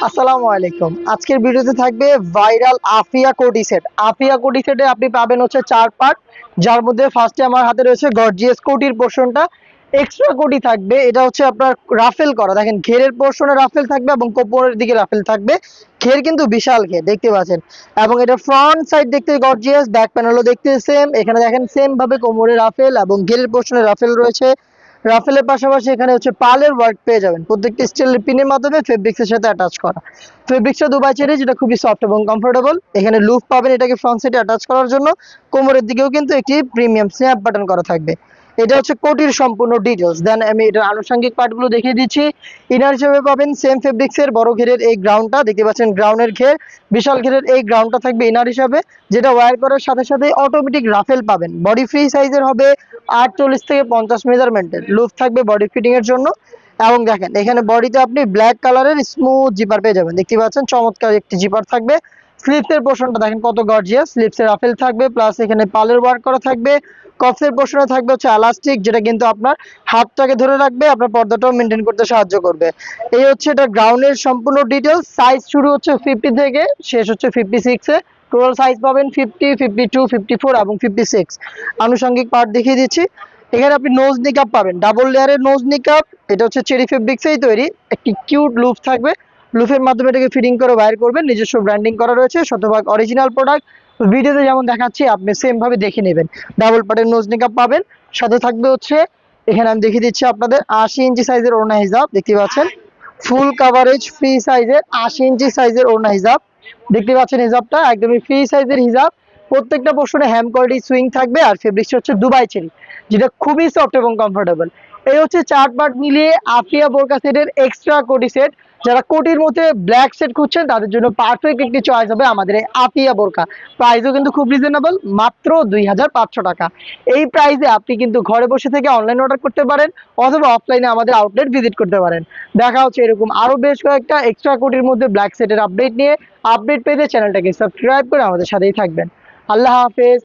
আসসালামু আলাইকুম। আজকের ভিডিওতে থাকবে ভাইরাল আফিয়া কোটি সেট। আফিয়া কোটি সেটে আপনি পাবেন হচ্ছে চার পার্ট, যার মধ্যে ফার্স্টে আমার হাতে রয়েছে গর্জিয়াস কোটির পোর্শনটা। এক্সট্রা কোটি থাকবে, এটা হচ্ছে আপনার রাফেল করা। দেখেন, ঘেরের পোর্শনে রাফেল থাকবে এবং কোপরের দিকে রাফেল থাকবে। ঘের কিন্তু বিশাল ঘের, দেখতে পাচ্ছেন। এবং এটা ফ্রন্ট সাইড দেখতে গর্জিয়াস ব্যাক প্যানেলও দেখতে সেম এখানে দেখেন সেম ভাবে কোমরে রাফেল এবং ঘেরের পোর্শনে রাফেল রয়েছে। রাফেলের পাশাপাশি এখানে হচ্ছে পালের ওয়ার্ক পেয়ে যাবেন। প্রত্যেকটি স্টিলের পিনের মাধ্যমে ফেব্রিক্সের সাথে অ্যাটাচ করা। ফেব্রিক্সটা দুবাই চেরি যেটা খুবই সফট এবং কমফোর্টেবল এখানে লুপ পাবেন এটাকে ফ্রন্ট সাইডে অ্যাটাচ করার জন্য। কোমরের দিকেও কিন্তু একটি প্রিমিয়াম স্ন্যাপ বাটন করা থাকবে। এটা হচ্ছে কোটির সম্পূর্ণ ডিটেলস দেন আমি এটার আনুষঙ্গিক পার্টগুলো দেখিয়ে দিচ্ছি। ইনার হিসেবে পাবেন সেম ফেব্রিক্সের বড় ঘেরের এই গ্রাউন্ডটা দেখতে পাচ্ছেন গ্রাউন্ডের ঘের। বিশাল ঘেরের এই গ্রাউন্ডটা থাকবে ইনার হিসাবে, যেটা ওয়্যার করার সাথে সাথে অটোমেটিক রাফেল পাবেন। বডি ফ্রি সাইজের হবে আটচল্লিশ থেকে পঞ্চাশ মেজারমেন্টের লুপ থাকবে বডি ফিটিং এর জন্য। এবং দেখেন, এখানে বডিতে আপনি ব্ল্যাক কালারের স্মুথ জিপার পেয়ে যাবেন। দেখতে পাচ্ছেন চমৎকার একটি জিপার থাকবে। স্লিপসের পোর্শনটা দেখেন কত গর্জিয়াস স্লিপসের রাফেল থাকবে প্লাস এখানে পালের ওয়ার্ক করা থাকবে। কফসের পোর্শনে থাকবে হচ্ছে এলাস্টিক যেটা কিন্তু আপনার হাতটাকে ধরে রাখবে, আপনার পর্দাটাও মেনটেন করতে সাহায্য করবে। এই হচ্ছে এটা গ্রাউন্ডের সম্পূর্ণ ডিটেলস সাইজ শুরু হচ্ছে ফিফটি থেকে, শেষ হচ্ছে ফিফটি সিক্সে টোটাল সাইজ পাবেন fifty fifty two fifty four এবং ফিফটি সিক্স আনুষঙ্গিক পার্ট দেখিয়ে দিচ্ছি। এখানে আপনি নোজ নিকাপ পাবেন। ডাবল লেয়ারের নোজ নিকাপ এটা হচ্ছে চেরি ফেব্রিক্সেই তৈরি। একটি কিউট লুপ থাকবে। লুফের মাধ্যমে এটাকে ফিটিং করে বাইর করবেন। নিজস্ব ব্র্যান্ডিং করা রয়েছে, শতভাগ অরিজিনাল প্রোডাক্ট ভিডিওতে যেমন দেখাচ্ছি, আপনি সেম ভাবে দেখে নেবেন। ডাবল পার্টের নোজ নিকাপ পাবেন। সাথে থাকবে হচ্ছে, এখানে আমি দেখিয়ে দিচ্ছি আপনাদের আশি ইঞ্চি সাইজের ওড়না হিসাব দেখতে পাচ্ছেন? ফুল কাভারেজ ফ্রি সাইজের আশি ইঞ্চি সাইজের ওড়না হিসাব দেখতে পাচ্ছেন হিসাবটা একদমই ফ্রি সাইজের হিসাব প্রত্যেকটা পোর্শনে হ্যাম কোয়ালিটি সুইং থাকবে আর ফেব্রিক্স হচ্ছে দুবাই চেরি, যেটা খুবই সফট এবং কমফোর্টেবল এই হচ্ছে চার পার্ট মিলিয়ে আফিয়া বোরকা সেটের এক্সট্রা কোটি সেট যারা কোটির মধ্যে ব্ল্যাক সেট খুঁজছেন, তাদের জন্য পারফেক্ট একটি চয়েস হবে আমাদের এই আফিয়া বোরকা প্রাইসও কিন্তু খুব রিজনেবল মাত্র দুই হাজার পাঁচশো টাকা। এই প্রাইসে আপনি কিন্তু ঘরে বসে থেকে অনলাইন অর্ডার করতে পারেন, অথবা অফলাইনে আমাদের আউটলেট ভিজিট করতে পারেন। দেখা হচ্ছে এরকম আরও বেশ কয়েকটা এক্সট্রা কোটির মধ্যে ব্ল্যাক সেটের আপডেট নিয়ে। আপডেট পেতে চ্যানেলটাকে সাবস্ক্রাইব করে আমাদের সাথেই থাকবেন। আল্লাহ হাফেজ।